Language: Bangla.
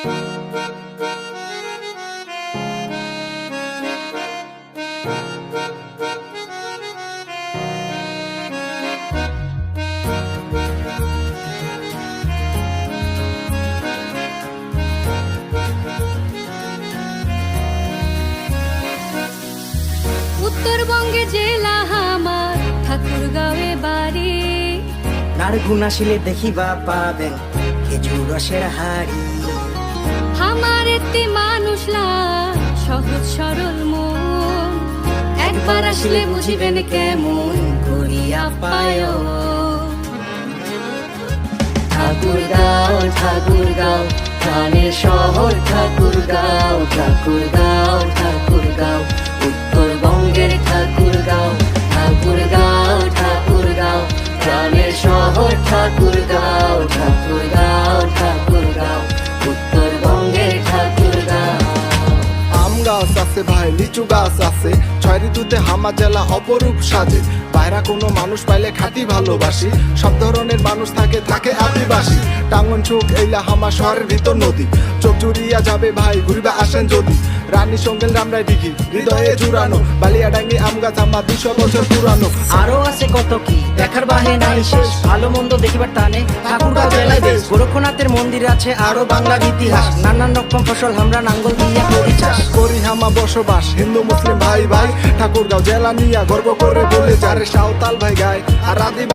উত্তরবঙ্গে জেলা আমার বাড়ি। দেখিবা পাবেন খেজুর রসের হাড়ি। আমার একটি মানুষ সহজ সরল মন। একবার আসলে বুঝিবেন কেমন করিয়া পায়। ঠাকুরগাঁও ঠাকুরগাঁও প্রাণের শহর ঠাকুরগাঁও ঠাকুরগাঁও ঠাকুরগাঁও উত্তরবঙ্গের ঠাকুরগাঁও ঠাকুরগাঁও ঠাকুরগাঁও প্রাণের শহর ঠাকুরগাঁও গাছ আছে ভাই লিচু গাছ আছে। ছয় ঋতুতে হামা জেলা অপরূপ সাজে। বাইরা কোনো মানুষ পাইলে খাতি ভালোবাসি। সব ধরনের মানুষ থাকে থাকে আদিবাসী। টাঙ্গন চোখ এইলা হামা শহরের ভিতর নদী। চোখ জুড়িয়া যাবে ভাই ঘুরবে আসেন যদি। রানী সঙ্গেল রামরাই দিঘি হৃদয়ে জুড়ানো। বালিয়াডাঙ্গি আম গাছ আমার দুশো বছর পুরানো। আরও আছে কত কি দেখার বাহে নাই শেষ। ভালো মন্দ দেখিবার টানে ঠাকুরগাঁও জেলায় বেশ। গোরক্ষনাথের মন্দির আছে আরও বাংলার ইতিহাস। নানান রকম ফসল আমরা নাঙ্গল দিয়া করি চাষ। করি হামা বসবাস হিন্দু মুসলিম ভাই ভাই। ঠাকুরগাঁও জেলা নিয়া গর্ব করে বলে যারে সাঁওতাল ভাই গায়। আর আদিবাসী